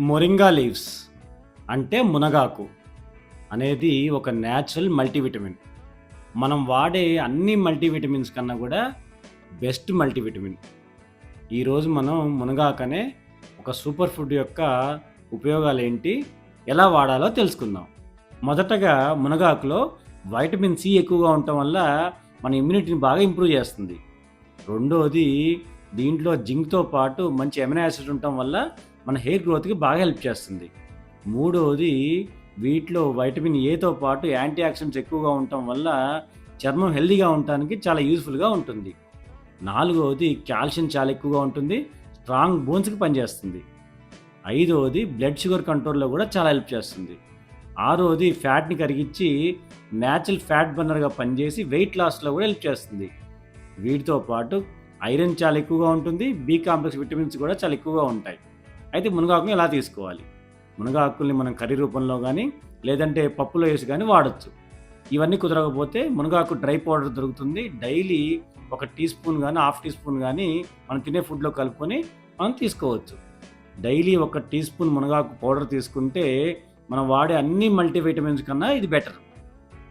Moringa leaves అంటే మునగాకు అనేది ఒక న్యాచురల్ మల్టీవిటమిన్ మనం వాడే అన్ని మల్టీవిటమిన్స్ కన్నా కూడా బెస్ట్ మల్టీవిటమిన్ ఈరోజు మనం మునగాకనే ఒక సూపర్ ఫుడ్ యొక్క ఉపయోగాలు ఏంటి ఎలా వాడాలో తెలుసుకుందాం. మొదటగా మునగాకులో వైటమిన్ సి ఎక్కువగా ఉండటం వల్ల మన ఇమ్యూనిటీని బాగా ఇంప్రూవ్ చేస్తుంది. రెండోది దీంట్లో జింక్తో పాటు మంచి ఎమినో యాసిడ్ ఉండటం వల్ల మన హెయిర్ గ్రోత్కి బాగా హెల్ప్ చేస్తుంది. మూడవది వీటిలో వైటమిన్ ఏతో పాటు యాంటీ ఆక్సిడెంట్స్ ఎక్కువగా ఉండటం వల్ల చర్మం హెల్దీగా ఉండటానికి చాలా యూస్ఫుల్గా ఉంటుంది. నాలుగవది కాల్షియం చాలా ఎక్కువగా ఉంటుంది స్ట్రాంగ్ బోన్స్కి పనిచేస్తుంది. ఐదవది బ్లడ్ షుగర్ కంట్రోల్లో కూడా చాలా హెల్ప్ చేస్తుంది. ఆరవది ఫ్యాట్ని కరిగించి న్యాచురల్ ఫ్యాట్ బర్నర్గా పనిచేసి వెయిట్ లాస్లో కూడా హెల్ప్ చేస్తుంది. వీటితో పాటు ఐరన్ చాలా ఎక్కువగా ఉంటుంది బి కాంప్లెక్స్ విటమిన్స్ కూడా చాలా ఎక్కువగా ఉంటాయి. అయితే మునగాకుని ఎలా తీసుకోవాలి? మునగాకుల్ని మనం కర్రీ రూపంలో కానీ లేదంటే పప్పులో వేసి కానీ వాడచ్చు. ఇవన్నీ కుదరకపోతే మునగాకు డ్రై పౌడర్ దొరుకుతుంది. డైలీ ఒక టీ స్పూన్ కానీ హాఫ్ టీ స్పూన్ కానీ మనం తినే ఫుడ్లో కలుపుకొని మనం తీసుకోవచ్చు. డైలీ ఒక టీ స్పూన్ మునగాకు పౌడర్ తీసుకుంటే మనం వాడే అన్ని మల్టీవిటమిన్స్ కన్నా ఇది బెటర్.